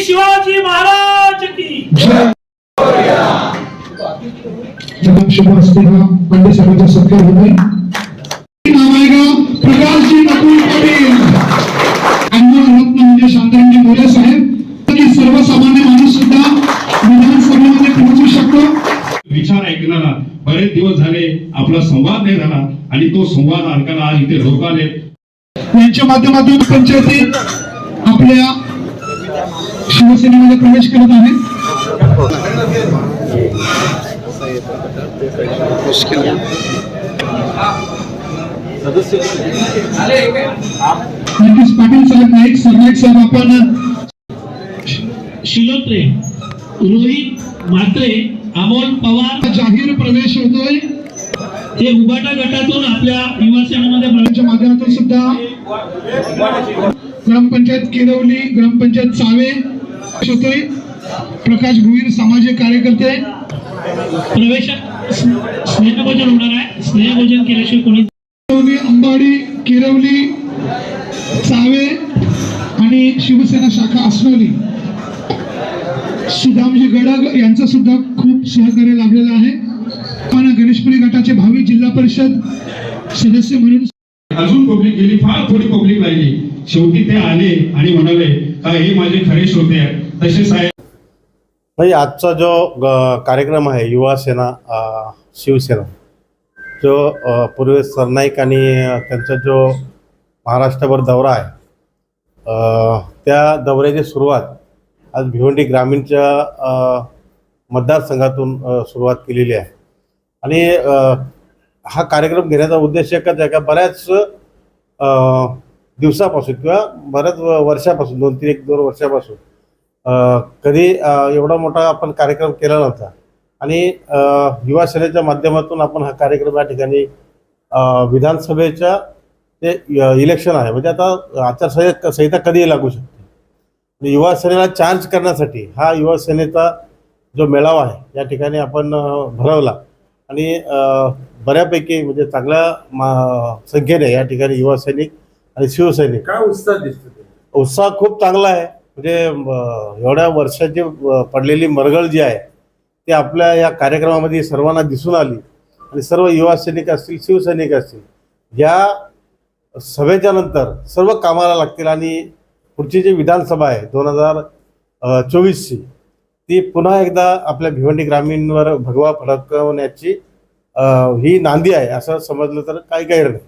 शिवाजी महाराज की. जनाब शुभ असताना पंडित साहेबांचा सत्कार होते नामायगाव प्रकाशजी नकुल पाटील अनमोल रत्न म्हणजे शांतारामजी मोरे साहेब की सर्वसामान्य माणूस सुद्धा विधानसभेमध्ये पोहोचू शकतो विचार ऐकणारा बरेच दिवस झाले आपला संवाद नाही झाला आणि तो संवाद ऐकायला आज इथे लोक आले यांच्या माध्यमातून पंचायती आपल्या शिवसेनेमध्ये प्रवेश करत आहे पाटील साहेब नाईक सरनाईक साहेब आपण शिलोत्रे रोहित म्हात्रे अमोल पवार. जाहीर प्रवेश होतोय. हे उबाटा गटातून आपल्या युवा सेनेमध्ये माध्यमातून सुद्धा. ग्रामपंचायत केरवली ग्रामपंचायत चावे होतोय प्रकाश भुईर सामाजिक कार्यकर्ते. प्रवेश स्नेहभोजन होणार आहे. स्नेहभोजन केल्याशिवाय कोणी केरवली अंबाडी केरवली चावे आणि शिवसेना शाखा असनोली. सुदामजी गडग यांचं सुद्धा खूप सहकार्य लाभलेलं आहे. पण गणेशपुरी गटाचे भावी जिल्हा परिषद सदस्य म्हणून अजून पब्लिक गेली फार थोडी पब्लिक राहिली. शेवटी ते आले आणि म्हणाले का हे माझे खरे श्रोते आहेत. तसे साहेब नाही आजचा जो ग- कार्यक्रम आहे युवा सेना शिवसेना जो पूर्वी सरनाईक आणि त्यांचा जो महाराष्ट्रभर दौरा आहे त्या दौऱ्याची सुरुवात आज भिवंडी ग्रामीणच्या मतदारसंघातून सुरुवात केलेली आहे. आणि हा कार्यक्रम घेण्याचा उद्देश एकच आहे का बऱ्याच दिवसापासून किंवा बऱ्याच व- वर्षापासून दोन तीन एक दोन वर्षापासून. कधी एवढा मोठा आपण कार्यक्रम केला नव्हता. आणि युवा सेनेच्या माध्यमातून आपण हा कार्यक्रम या ठिकाणी विधानसभेच्या ते इलेक्शन आहे म्हणजे आता आचारसंहिता संहिता कधीही लागू शकते. युवा सेनेला चार्ज करण्यासाठी हा युवा सेनेचा जो मेळावा आहे या ठिकाणी आपण भरवला. आणि बऱ्यापैकी म्हणजे चांगल्या मा संख्येने या ठिकाणी युवा सैनिक आणि शिवसैनिक. काय उत्साह दिसतो ते? उत्साह खूप चांगला आहे. म्हणजे एवढ्या वर्षाची पडलेली मरगळ जी आहे ती आपल्या या कार्यक्रमामध्ये सर्वांना दिसून आली. आणि सर्व युवा सैनिक असतील शिवसैनिक असतील या सभेच्या नंतर सर्व कामाला लागतील. आणि पुढची जी विधानसभा आहे दोन हजार चोवीसची ती पुन्हा एकदा आपल्या भिवंडी ग्रामीणवर भगवा फडकवण्याची अ, ही नांदी आहे. असं समजलं तर काही गैर नाही.